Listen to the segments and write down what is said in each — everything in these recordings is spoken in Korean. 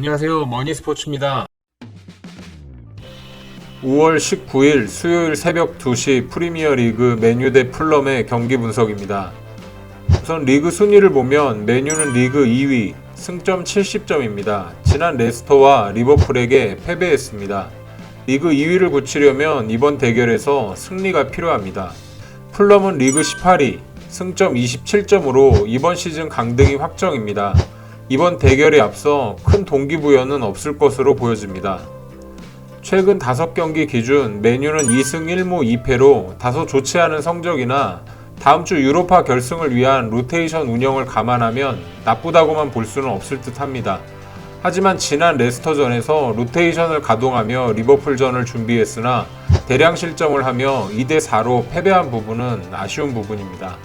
안녕하세요. 머니스포츠입니다. 5월 19일 수요일 새벽 2시 프리미어 리그 메뉴 대 풀럼의 경기 분석입니다. 우선 리그 순위를 보면 메뉴는 리그 2위, 승점 70점입니다. 지난 레스터와 리버풀에게 패배했습니다. 리그 2위를 굳히려면 이번 대결에서 승리가 필요합니다. 풀럼은 리그 18위, 승점 27점으로 이번 시즌 강등이 확정입니다. 이번 대결에 앞서 큰 동기부여는 없을 것으로 보여집니다. 최근 5경기 기준 메뉴는 2승 1무 2패로 다소 좋지 않은 성적이나 다음 주 유로파 결승을 위한 로테이션 운영을 감안하면 나쁘다고만 볼 수는 없을 듯 합니다. 하지만 지난 레스터전에서 로테이션을 가동하며 리버풀전을 준비했으나 대량 실점을 하며 2대4로 패배한 부분은 아쉬운 부분입니다.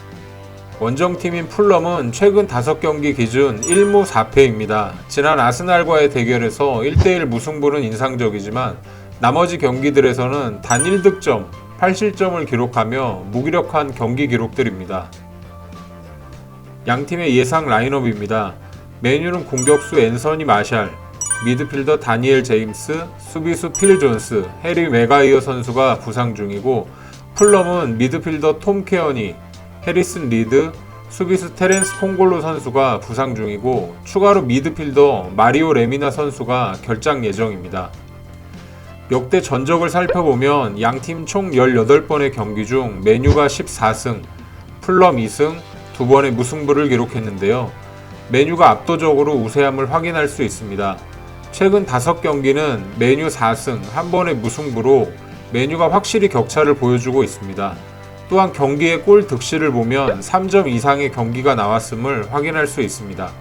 원정팀인 풀럼은 최근 5경기 기준 1무 4패입니다. 지난 아스날과의 대결에서 1대1 무승부는 인상적이지만 나머지 경기들에서는 단 1득점, 8실점을 기록하며 무기력한 경기 기록들입니다. 양팀의 예상 라인업입니다. 메뉴는 공격수 앤서니 마샬, 미드필더 다니엘 제임스, 수비수 필 존스, 해리 메가이어 선수가 부상 중이고 풀럼은 미드필더 톰 케어니, 해리슨 리드, 수비수 테렌스 콩골로 선수가 부상 중이고 추가로 미드필더 마리오 레미나 선수가 결장 예정입니다. 역대 전적을 살펴보면 양팀 총 18번의 경기 중 메뉴가 14승, 풀럼 2승, 두 번의 무승부를 기록했는데요. 메뉴가 압도적으로 우세함을 확인할 수 있습니다. 최근 5경기는 메뉴 4승, 한 번의 무승부로 메뉴가 확실히 격차를 보여주고 있습니다. 또한 경기의 골 득실을 보면 3점 이상의 경기가 나왔음을 확인할 수 있습니다.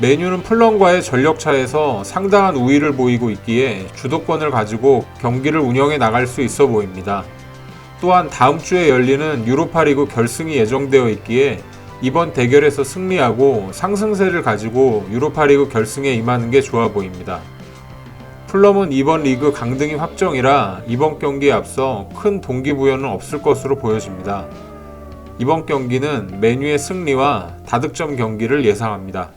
메뉴는 플럼과의 전력차에서 상당한 우위를 보이고 있기에 주도권을 가지고 경기를 운영해 나갈 수 있어 보입니다. 또한 다음 주에 열리는 유로파리그 결승이 예정되어 있기에 이번 대결에서 승리하고 상승세를 가지고 유로파리그 결승에 임하는 게 좋아 보입니다. 플럼은 이번 리그 강등이 확정이라 이번 경기에 앞서 큰 동기부여는 없을 것으로 보여집니다. 이번 경기는 메뉴의 승리와 다득점 경기를 예상합니다.